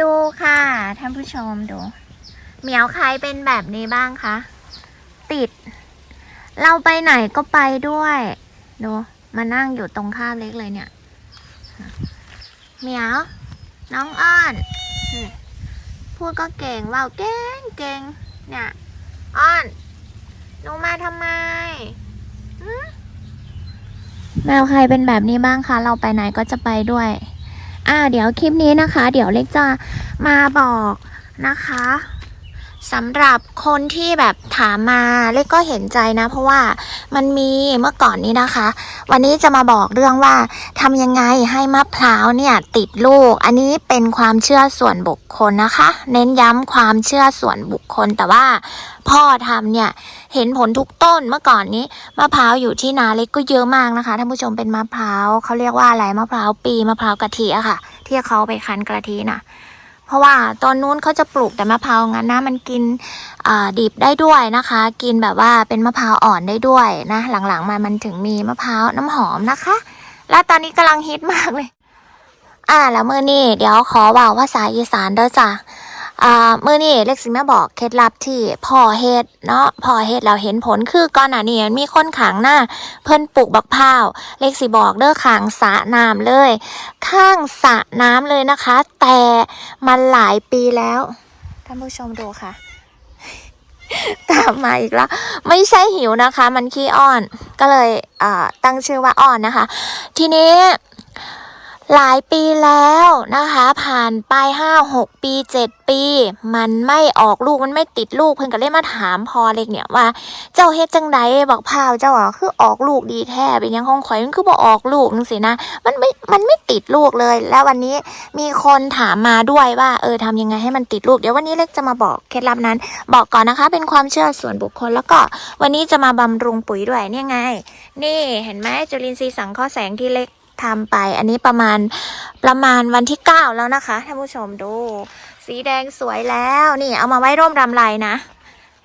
ดูค่ะท่านผู้ชมดูเหมียวใครเป็นแบบนี้บ้างคะติด เราไปไหนก็ไปด้วยดูมานั่งอยู่ตรงข้ามเล็กเลยเนี่ยเหมียว น้องอ้อนพูดก็เก่งว่าเก่งเก่งเนี่ยอ้อนหนูมาทำไมหืมแมวใครเป็นแบบนี้บ้างคะ เราไปไหนก็จะไปด้วย อ่าเดี๋ยวคลิปนี้นะคะ เดี๋ยวเล็กจะมาบอกนะคะ สำหรับคนที่แบบถามมาเล็กก็เห็นใจนะ เพราะว่ามันมีเมื่อก่อนนี้นะคะ วันนี้จะมาบอกเรื่องว่าทำยังไงให้มะพร้าวเนี่ยติดลูก อันนี้เป็นความเชื่อส่วนบุคคลนะคะ เน้นย้ำความเชื่อส่วนบุคคลแต่ว่าพ่อทำเนี่ยเห็นผลทุกต้นเมื่อก่อนนี้มะพร้าวอยู่ที่นาเล็กก็เยอะมากนะคะท่านผู้ชมเป็นมะพร้าวเขาเรียกว่าอะไรมะพร้าวปีมะพร้าวกะทิอะค่ะ ที่เขาไปคั้นกะทิน่ะ เพราะว่าตอนนู้นเขาจะปลูกแต่มะพร้าวงั้นนะมันกินดิบได้ด้วยนะคะ กินแบบว่าเป็นมะพร้าวอ่อนได้ด้วยนะ หลังๆมามันถึงมีมะพร้าวน้ำหอมนะคะ แล้วตอนนี้กำลังฮิตมากเลย อ่าแล้วมือนี่เดี๋ยวขอว่าภาษาอีสานเด้อจ้ะ อ่ามือนี่เล็กสิแม่บอกเคล็ดลับที่พ่อเฮ็ดเนาะพ่อเฮ็ดเราเห็นผลคือก่อนหน้านี้มีคนขังหน้า เพิ่นปลูกบักพร้าวเล็กสิบอกเด้อขังสระน้ำเลย ข้างสระน้ำเลยนะคะ แต่มันหลายปีแล้วท่านผู้ชมดูค่ะตามมาอีกแล้ว ไม่ใช่หิวนะคะ มันขี้อ้อนก็เลยตั้งชื่อว่าอ้อนนะคะ ทีนี้ หลายปีแล้วนะคะ ผ่านไปห้าหกปีเจ็ดปี มันไม่ออกลูกมันไม่ติดลูกเพิ่นก็เลยมาถามพอเล็กเนี่ยว่า เจ้าเฮ็ดจังใดบอกพราวเจ้าอะคือออกลูกดีแท้เป็นยังของข่อยมันคือบ่ออกลูกจังสินะมันไม่มันไม่ติดลูกเลย แล้ววันนี้มีคนถามมาด้วยว่า เออทำยังไงให้มันติดลูกเดี๋ยววันนี้เล็กจะมาบอกเคล็ดลับนั้น บอกก่อนนะคะ เป็นความเชื่อส่วนบุคคลแล้วก็วันนี้จะมาบำรุงปุ๋ยด้วยเนี่ยไง นี่เห็นไหมจุลินทรีย์สังเคราะห์แสงที่เล็ก ทำไป อันนี้ประมาณประมาณวันที่เก้าแล้วนะคะท่านผู้ชมดู สีแดงสวยแล้วนี่เอามาไว้ร่มรำไรนะ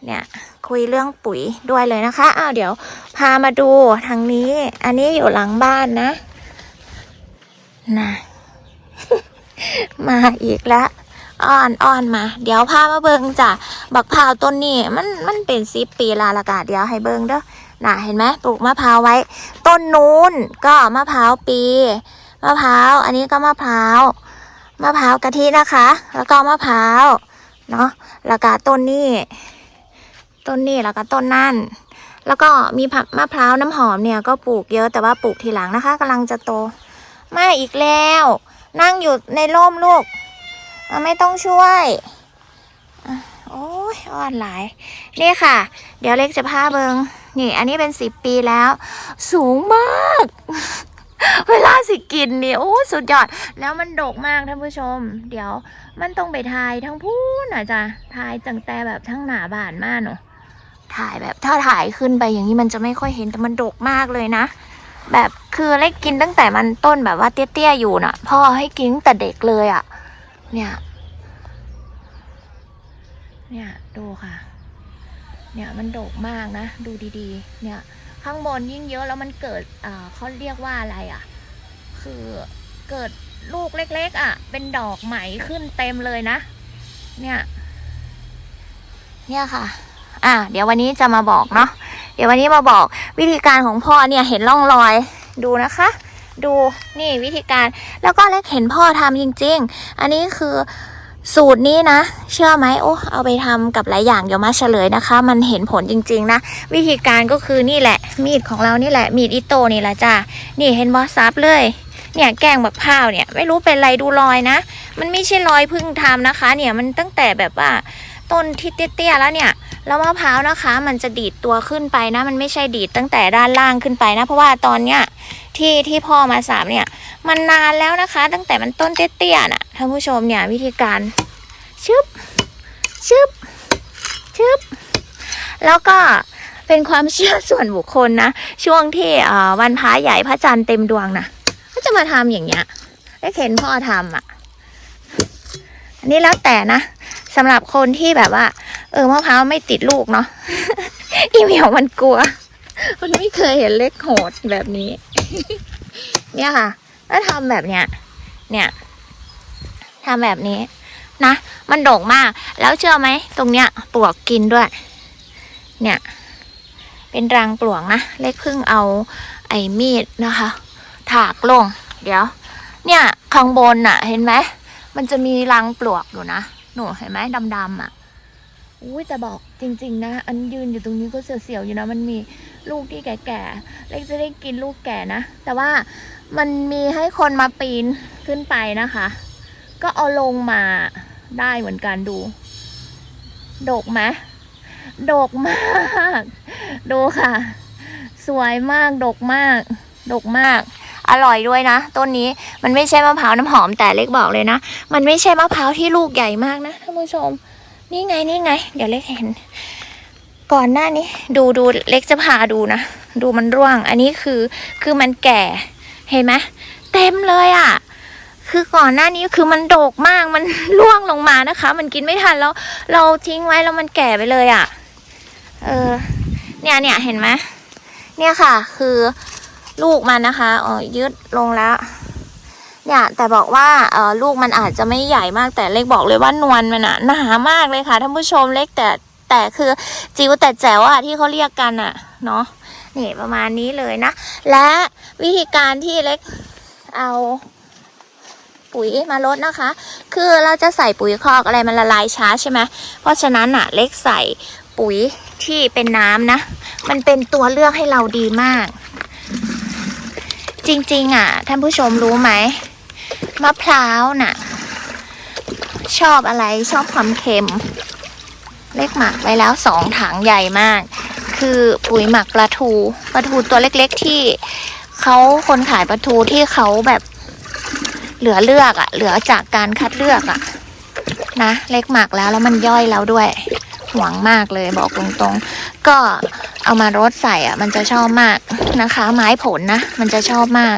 เนี่ยคุยเรื่องปุ๋ยด้วยเลยนะคะ อ้าวเดี๋ยวพามาดูทางนี้ อันนี้อยู่หลังบ้านนะนะมาอีกแล้วอ้อนอ้อนมา เดี๋ยวพามาเบิงจ้ะบักพาวต้นนี้มันมันเป็นสิบปีลาละกาเดี๋ยวให้เบิงเด้อ น่ะเห็นไหมปลูกมะพร้าวไว้ ต้นนู้นก็มะพร้าวปีมะพร้าวอันนี้ก็มะพร้าวมะพร้าวกะทินะคะ แล้วก็มะพร้าวเนาะแล้วก็ต้นนี้ ต้นนี้แล้วก็ต้นนั่น แล้วก็มีผักมะพร้าวน้ำหอมเนี่ยก็ปลูกเยอะแต่ว่าปลูกทีหลังนะคะกำลังจะโตมาอีกแล้ว นั่งอยู่ในร่มลูกไม่ต้องช่วยโอ้ยอ่อนหลาย นี่ค่ะ เดี๋ยวเล็กจะพาเบิง นี่อันนี้เป็นสิบปีแล้ว สูงมาก เวลาสิกินนี่โอ้สุดยอด แล้วมันดกมากท่านผู้ชม เดี๋ยวมันต้องไปถ่ายทั้งพูนอะจ้ะถ่ายจังแต่แบบทั้งหนาบานมากเนาะถ่ายแบบถ้าถ่ายขึ้นไปอย่างนี้มันจะไม่ค่อยเห็นแต่มันดกมากเลยนะ แบบคือเล็กกินตั้งแต่มันต้นแบบว่าเตี้ยๆอยู่น่ะ พ่อให้กินตั้งแต่เด็กเลยอะ เนี่ย เนี่ยดูค่ะ เนี่ยมันโดกมากนะ ดูดีๆ เนี่ยข้างบนยิ่งเยอะแล้วมันเกิดอ่าเขาเรียกว่าอะไรอะ คือเกิดลูกเล็ก ๆ อะ เป็นดอกไหมขึ้นเต็มเลยนะ เนี่ย เนี่ยค่ะ อะ เดี๋ยววันนี้จะมาบอกเนาะเดี๋ยววันนี้มาบอกวิธีการของพ่อเนี่ยเห็นร่องรอยดูนะคะ ดูนี่วิธีการแล้วก็เล็กเห็นพ่อทำจริง ๆ อันนี้คือ สูตรนี้นะ เชื่อไหมโอ้เอาไปทำกับหลายอย่างเดี๋ยวมาเฉลยนะคะ มันเห็นผลจริง ๆ นะ วิธีการก็คือนี่แหละ มีดของเรานี่แหละ มีดอิโตนี่แหละจ้านี่เห็นบอสซับเลย เนี่ยแกงบักพร้าวเนี่ย ไม่รู้เป็นไรดูรอยนะ มันไม่ใช่รอยพึ่งทำนะคะ เนี่ยมันตั้งแต่แบบว่า ต้นที่เตี้ยๆแล้วเนี่ยแล้วมะพร้าวนะคะ มันจะดีดตัวขึ้นไปนะ มันไม่ใช่ดีดตั้งแต่ด้านล่างขึ้นไปนะ เพราะว่าตอนเนี้ยที่ที่พ่อมาสามเนี่ย มันนานแล้วนะคะ ตั้งแต่มันต้นเตี้ยๆน่ะท่านผู้ชมเนี่ยวิธีการชึบชึบชึบแล้วก็เป็นความเชื่อส่วนบุคคลนะ ช่วงที่วันพระใหญ่พระจันทร์เต็มดวงนะก็จะมาทำอย่างเงี้ยได้เห็นพ่อทำอะ อันนี้แล้วแต่นะ สำหรับคนที่แบบว่า เออมะพร้าวไม่ติดลูกเนาะอีเหมียวมันกลัว มันไม่เคยเห็นเล็กโหดแบบนี้ เนี่ยค่ะแล้วทำแบบเนี้ย เนี่ยทำแบบนี้นะมันโด่งมาก แล้วเชื่อไหมตรงเนี้ยปลวกกินด้วย เนี่ย เป็นรังปลวกนะเล็กเพิ่งเอาไอ้มีดนะคะ ถากลง เดี๋ยว เนี่ยข้างบนน่ะ เห็นไหมมันจะมีรังปลวกอยู่นะ นูเห็นไหมดำๆอะอุ้ยแต่บอกจริง ๆ นะ อันยืนอยู่ตรงนี้ก็เสียวๆอยู่นะ มันมีลูกที่แก่ๆเล็กจะได้กินลูกแก่นะ แต่ว่ามันมีให้คนมาปีนขึ้นไปนะคะ ก็เอาลงมาได้เหมือนกันดู โดกไหมโดกมาก ดูค่ะ สวยมาก โดกมาก โดกมาก อร่อยด้วยนะ ต้นนี้มันไม่ใช่มะพร้าวน้ำหอมแต่เล็กบอกเลยนะ มันไม่ใช่มะพร้าวที่ลูกใหญ่มากนะท่านผู้ชม นี่ไงนี่ไง เดี๋ยวเล็กเห็น ก่อนหน้านี้ ดูดูเล็กจะพาดูนะ ดูมันร่วง อันนี้คือคือมันแก่เห็นไหมเต็มเลยอะ่ะคือก่อนหน้านี้คือมันโดกมากมันร่วงลงมานะคะ มันกินไม่ทันแล้วเราทิ้งไว้แล้วมันแก่ไปเลยอะ่ะ เออ เนี่ยเนี่ยเห็นไหมเนี่ยค่ะ คือ ลูกมันนะคะเออยืดลงแล้ว เนี่ยแต่บอกว่าเออลูกมันอาจจะไม่ใหญ่มากแต่เล็กบอกเลยว่านวลมันอะหนามากเลยค่ะท่านผู้ชมเล็กแต่แต่คือจิ๋วแต่แจ๋วอะที่เขาเรียกกันอะเนาะนี่ประมาณนี้เลยนะ และวิธีการที่เล็กเอาปุ๋ยมาลดนะคะ คือเราจะใส่ปุ๋ยคอกอะไรมันละลายช้าใช่ไหมเพราะฉะนั้นอะเล็กใส่ปุ๋ยที่เป็นน้ำนะ มันเป็นตัวเลือกให้เราดีมาก จริงๆอะท่านผู้ชมรู้ไหมมะพร้าวน่ะ ชอบอะไรชอบความเค็ม เล็กหมักไว้แล้วสองถังใหญ่มาก คือปุ๋ยหมักปลาทูปลาทูตัวเล็กๆที่เขาคนขายปลาทูที่เขาแบบเหลือเลือกอะ่ะเหลือจากการคัดเลือกอะ่ะนะเล็กหมักแล้วแล้วมันย่อยแล้วด้วยหวงมากเลยบอกตรงๆ ก็ เอามารดใส่อะ มันจะชอบมากนะคะ ไม้ผลนะ มันจะชอบมาก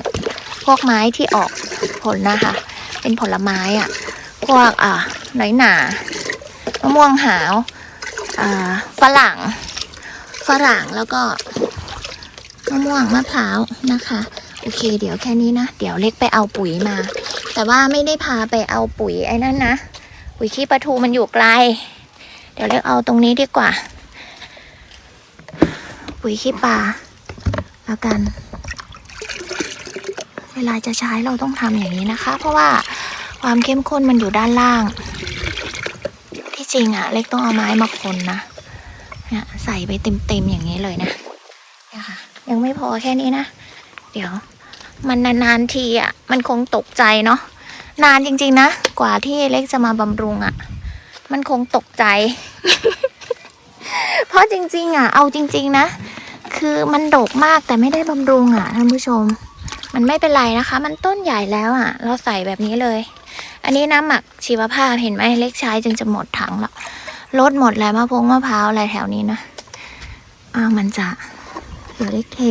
พวกไม้ที่ออกผลนะคะ เป็นผลไม้อะ พวกอ่าน่อยหนามะม่วงหาวอ่าฝรั่ง ฝรั่งแล้วก็มะม่วงมะพร้าวนะคะโอเค เดี๋ยวแค่นี้นะ เดี๋ยวเล็กไปเอาปุ๋ยมา แต่ว่าไม่ได้พาไปเอาปุ๋ยไอ้นั่นนะ ปุ๋ยขี้ปลาทูมันอยู่ไกล เดี๋ยวเล็กเอาตรงนี้ดีกว่า ปุ๋ยขี้ปลาแล้วกัน เวลาจะใช้เราต้องทำอย่างนี้นะคะ เพราะว่าความเข้มข้นมันอยู่ด้านล่าง ที่จริงอะเล็กต้องเอาไม้มาคนนะเนี่ยใส่ไปเต็มๆอย่างนี้เลยนะเนี่ยค่ะ ยังไม่พอแค่นี้นะ เดี๋ยว มันนานๆทีอะมันคงตกใจเนาะนานจริงๆนะ กว่าที่เล็กจะมาบำรุงอะมันคงตกใจ เพราะจริง ๆ อะ เอาจริง ๆ นะ คือมันดกมากแต่ไม่ได้บำรุงอะท่านผู้ชม มันไม่เป็นไรนะคะ มันต้นใหญ่แล้วอะ เราใส่แบบนี้เลย อันนี้น้ำหมักชีวภาพเห็นไหมเล็กใช้จึงจะหมดถังละลดหมดแล้วมะพงมะพร้าวอะไรแถวนี้นะอ้าวมันจะเดี๋ยวเล็กเท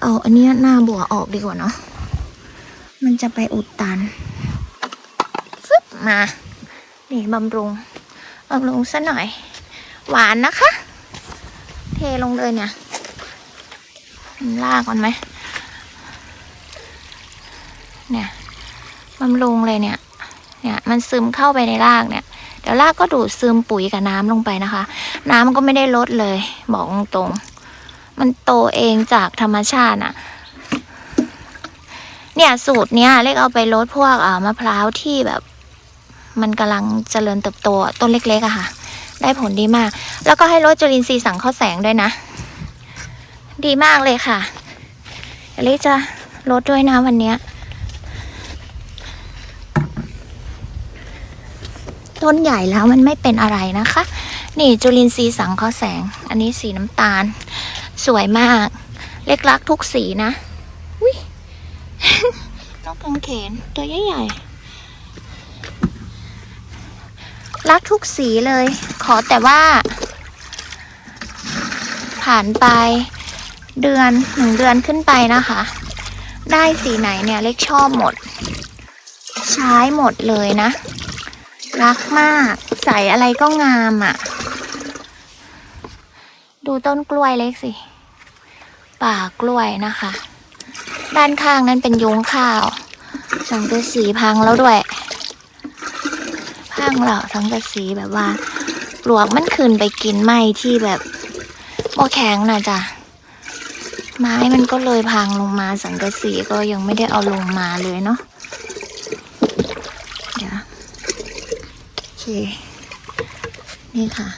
เอาอันนี้หน้าบัวออกดีกว่าเนาะมันจะไปอุดตันฟึบมานี่บำรุงบำรุงซะหน่อย หวานนะคะ เทลงเลยเนี่ย ลากมันไหม เนี่ยบำรุงเลยเนี่ย เนี่ยมันซึมเข้าไปในรากเนี่ย เดี๋ยวรากก็ดูดซึมปุ๋ยกับน้ำลงไปนะคะ น้ำก็ไม่ได้ลดเลย บอกตรงๆมันโตเองจากธรรมชาติอะเนี่ยสูตรเนี้ยเล็กเอาไปลดพวกอ่ามะพร้าวที่แบบ มันกำลังเจริญเติบโตต้นเล็กๆอะค่ะ ได้ผลดีมาก แล้วก็ให้ลดจุลินทรีย์สังเคราะห์แสงด้วยนะ ดีมากเลยค่ะเดี๋ยวลิจะลดด้วยนะวันนี้ต้นใหญ่แล้วมันไม่เป็นอะไรนะคะ นี่จุลินทรีย์สังเคราะห์แสง อันนี้สีน้ำตาล สวยมาก เล็กรักทุกสีนะวินกกังเขนตัวใหญ่ๆรักทุกสีเลย ขอแต่ว่า ผ่านไป เดือนหนึ่งเดือนขึ้นไปนะคะ ได้สีไหนเนี่ยเล็กชอบหมด ใช้หมดเลยนะ รักมากใส่อะไรก็งามอะ่ะ ดูต้นกล้วยเล็กสิ ป่ากล้วยนะคะ ด้านข้างนั้นเป็นยุงข้าว สังกะสีพังแล้วด้วยพข้างเราทั้งกะสีแบบว่าปลวกมันขึ้นไปกินไม้ที่แบบบ่แข็งนะจ๊ะ ไม้มันก็เลยพังลงมาสังกะสีก็ยังไม่ได้เอาลงมาเลยเนาะเดี๋ยวโอเค นี่ค่ะ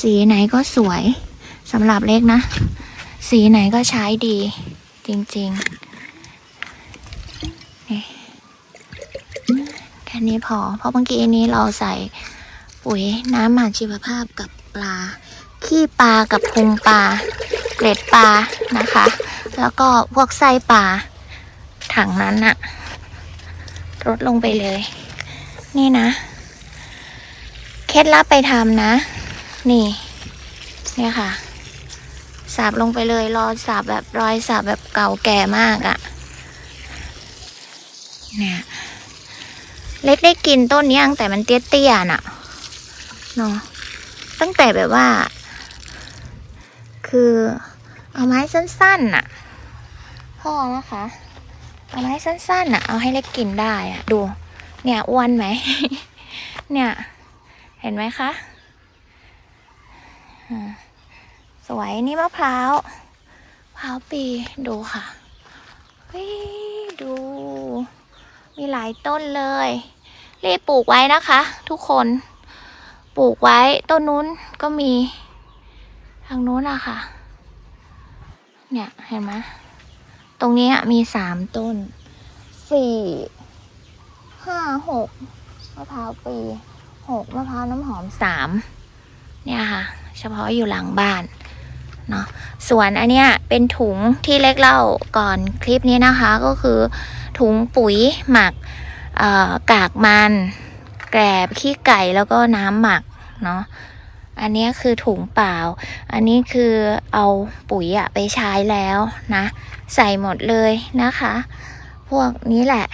สีไหนก็สวยสำหรับเล็กนะ สีไหนก็ใช้ดี จริงๆนี่แค่นี้พอ เพราะเมื่อกี้นี้เราใส่ปุ๋ยน้ำหมักชีวภาพกับปลา ขี้ปลากับพุงปลาเกล็ดปลานะคะ แล้วก็พวกไส้ปลาถังนั้นอะลดลงไปเลย นี่นะ เคล็ดลับไปทำนะ นี่ เนี่ยค่ะ สาบลงไปเลยรอสาบแบบรอยสาบแบบเก่าแก่มากอะ่ะ เนี่ย เล็กได้กินต้นนี้ตั้งแต่มันเตี้ยๆน่ะเนาะตั้งแต่แบบว่า คือเอาไม้สั้นๆน่ะพ่อนะคะ เอาไม้สั้นๆน่ะ เอาให้เล็กกินได้อะดู เนี่ยอ้วนไหม เนี่ย เห็นไหมคะสวยนี่มะพร้าวพร้าวปีดูค่ะเฮ้ยดู มีหลายต้นเลยรีบปลูกไว้นะคะ ทุกคน ปลูกไว้ต้นนู้นก็มี ทางโน้นอะค่ะ เนี่ยเห็นไหมตรงนี้มีสามต้น สี่ห้าหกมะพร้าวปีหกมะพร้าวน้ำหอมสามเนี่ยค่ะ เฉพาะอยู่หลังบ้านเนาะส่วนอันเนี้ยเป็นถุงที่เล็กเล่าก่อนคลิปนี้นะคะก็คือถุงปุ๋ยหมักกากมัน แกลบขี้ไก่แล้วก็น้ำหมักเนาะ อันนี้คือถุงเปล่า อันนี้คือเอาปุ๋ยอะไปใช้แล้วนะ ใส่หมดเลยนะคะ พวกนี้แหละ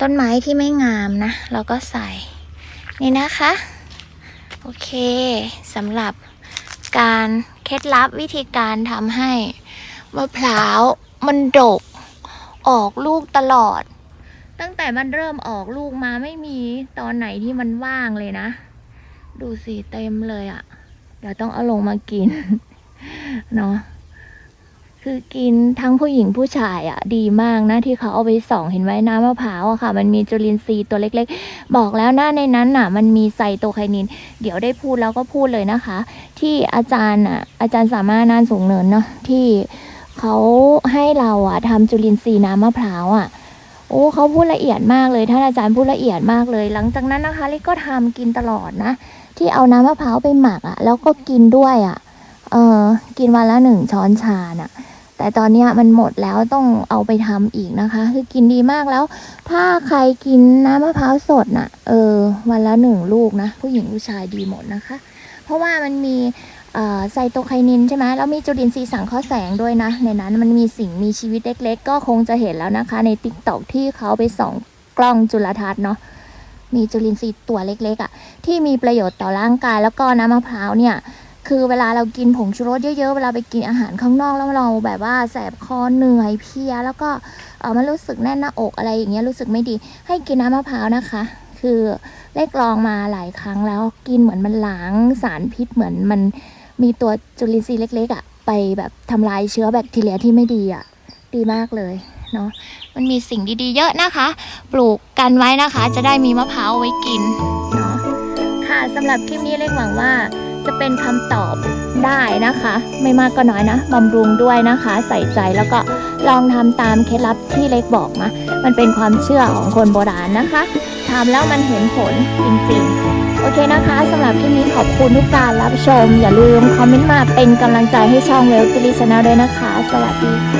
ต้นไม้ที่ไม่งามนะ เราก็ใส่ นี่นะคะ โอเคสำหรับการเคล็ดลับวิธีการทำให้มะพร้าวมันดกออกลูกตลอด ตั้งแต่มันเริ่มออกลูกมาไม่มีตอนไหนที่มันว่างเลยนะ ดูสิเต็มเลยอะ่ะ เดี๋ยวต้องเอาลงมากิน เนาะคือกินทั้งผู้หญิงผู้ชายอะ่ะ ดีมากนะที่เขาเอาไปส่องเห็นไว้น้ำมะพร้าวอะค่ะ มันมีจุลินทรีย์ตัวเล็กๆ บอกแล้วนะในนั้นน่ะ มันมีไซโตไคนิน เดี๋ยวได้พูดแล้วก็พูดเลยนะคะ ที่อาจารย์อะ อาจารย์สามารถนานสูงเนินเนาะที่เขาให้เราอะทำจุลินทรีย์น้ำมะพร้าวอะโอ้เขาพูดละเอียดมากเลยท่านอาจารย์พูดละเอียดมากเลย หลังจากนั้นนะคะลิก็ทำกินตลอดนะ ที่เอาน้ำมะพร้าวไปหมักอะ แล้วก็กินด้วยอะ เออกินวันละหนึ่งช้อนชาน่ะ แต่ตอนเนี้ยมันหมดแล้วต้องเอาไปทำอีกนะคะ คือกินดีมากแล้ว ถ้าใครกินน้ำมะพร้าวสดน่ะ เออ วันละหนึ่งลูกนะ ผู้หญิงผู้ชายดีหมดนะคะ เพราะว่ามันมีเอ่อไซโตไคนินใช่ไหมแล้วมีจุลินทรีย์สังเคราะห์แสงด้วยนะ ในนั้นมันมีสิ่งมีชีวิตเล็ก ๆ ก็คงจะเห็นแล้วนะคะ ในติ๊กต็อกที่เขาไปส่องกล้องจุลทรรศน์เนาะ มีจุลินทรีย์ตัวเล็กๆอะ่ะที่มีประโยชน์ต่อร่างกาย แล้วก็น้ำมะพร้าวเนี่ยคือเวลาเรากินผงชูรสเยอะๆ เวลาไปกินอาหารข้างนอกแล้วเราแบบว่าแสบคอเหนื่อยเพลีย แล้วก็เออมันรู้สึกแน่นหน้าอกอะไรอย่างเงี้ยรู้สึกไม่ดี ให้กินน้ำมะพร้าวนะคะ คือเล็กลองมาหลายครั้งแล้วกินเหมือนมันล้างสารพิษเหมือนมันมีตัวจุลินทรีย์เล็กๆอะ่ะไปแบบทำลายเชื้อแบคทีเรียที่ไม่ดีอะ่ะ ดีมากเลย เนาะมันมีสิ่งดีๆ เยอะนะคะ ปลูกกันไว้นะคะ จะได้มีมะพร้าวไว้กินเนาะค่ะสำหรับคลิปนี้เล็กหวังว่าจะเป็นคำตอบได้นะคะ ไม่มากก็น้อยนะบำรุงด้วยนะคะ ใส่ใจแล้วก็ลองทำตามเคล็ดลับที่เล็กบอกนะมันเป็นความเชื่อของคนโบราณนะคะทำแล้วมันเห็นผลจริงๆ โอเคนะคะสำหรับคลิปนี้ขอบคุณทุกการรับชม อย่าลืมคอมเมนต์มาเป็นกำลังใจให้ช่องเวลติลิชแนลด้วยนะคะ สวัสดีค่ะ